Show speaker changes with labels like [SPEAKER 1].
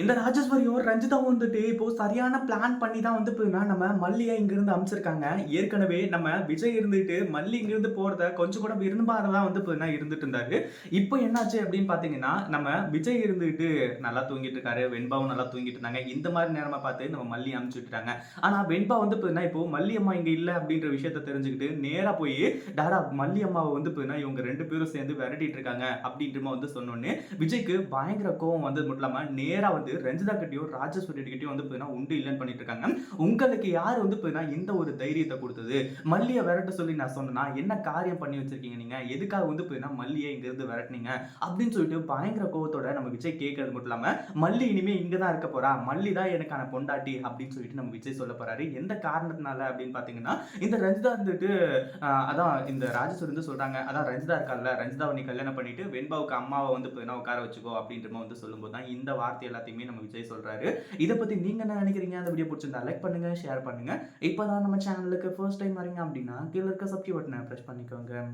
[SPEAKER 1] இந்த ராஜேஸ்வரியும் ரஞ்சிதாவும் வந்துட்டு இப்போ சரியான பிளான் பண்ணி தான் வந்து போயினா நம்ம மல்லியை இங்கிருந்து அமைச்சிருக்காங்க. ஏற்கனவே நம்ம விஜய் இருந்துட்டு மல்லி இங்கிருந்து போறத கொஞ்சம் கூட விரும்பாததா வந்து போயினா இருந்துட்டு இருந்தாரு. இப்போ என்னாச்சு அப்படின்னு பாத்தீங்கன்னா நம்ம விஜய் இருந்துட்டு நல்லா தூங்கிட்டு இருக்காரு. வெண்பாவும் நல்லா தூங்கிட்டு இருந்தாங்க. இந்த மாதிரி நேரமா பார்த்து நம்ம மல்லி அமுச்சு விட்டுட்டாங்க. ஆனா வெண்பா வந்து போயினா இப்போ மல்லி அம்மா இங்க இல்ல அப்படின்ற விஷயத்த தெரிஞ்சுக்கிட்டு நேரா போய் டாடா மல்லி அம்மாவை வந்து போயினா இவங்க ரெண்டு பேரும் சேர்ந்து விரட்டிட்டு இருக்காங்க. அப்படின்ற வந்து சொன்னோன்னே விஜய்க்கு பயங்கர கோவம் வந்தது மட்டும் இல்லாம நேரா வந்து ரஞ்சிதா கிட்டயும் ராஜேஸ்வரி கிட்டயும் வந்து பார்த்தீங்கன்னா உண்டு இல்லைன்னு பண்ணிட்டு இருக்காங்க உங்களுக்கு யார் வந்து பார்த்தீங்கன்னா இந்த ஒரு தைரியத்தை கொடுத்தது? மல்லியை விரட்ட சொல்லி நான் சொன்னேன்னா என்ன காரியம் பண்ணி வச்சிருக்கீங்க நீங்க? எதுக்காக வந்து பார்த்தீங்கன்னா மல்லியை இங்க இருந்து விரட்டினீங்க? அப்படின்னு சொல்லிட்டு பயங்கர கோவத்தோட நம்ம விஜய் கேட்கறது மட்டும் இல்லாம மல்லி இனிமே இங்க தான் இருக்க போறா? மல்லி தான் எனக்கான பொண்டாட்டி அப்படின்னு சொல்லிட்டு நம்ம விஜய் சொல்ல போறாரு. எந்த காரணத்தினால அப்படின்னு பாத்தீங்கன்னா இந்த ரஞ்சிதா இருந்துட்டு அதான் இந்த ராஜேஸ்வரி வந்து சொல்றாங்க. அதான் ரஞ்சிதா இருக்கால்ல ரஞ்சிதாவை நீ கல்யாணம் பண்ணிட்டு வெண்பாவுக்கு அம்மாவை வந்து பார்த்தீங்கன்னா உட்கார வச்சுக்கோ அப்படின்ற மாதிரி வந்து சொல்லும்போது தான் இந்த வார்த்தை எல்லாத்தையுமே நம்ம விஜய் சொல்றாரு. இதை பத்தி நீங்க என்ன நினைக்கிறீங்க? அந்த வீடியோ பிடிச்சிருந்தா லைக் பண்ணுங்க ஷேர் பண்ணுங்க. இப்போதான் நம்ம சேனலுக்கு ஃபர்ஸ்ட் டைம் வரீங்க அப்படின்னா கீழே இருக்க சப்ஸ்கிரைப் பட்டனை ப்ரெஸ் பண்ணிக்கோங்க.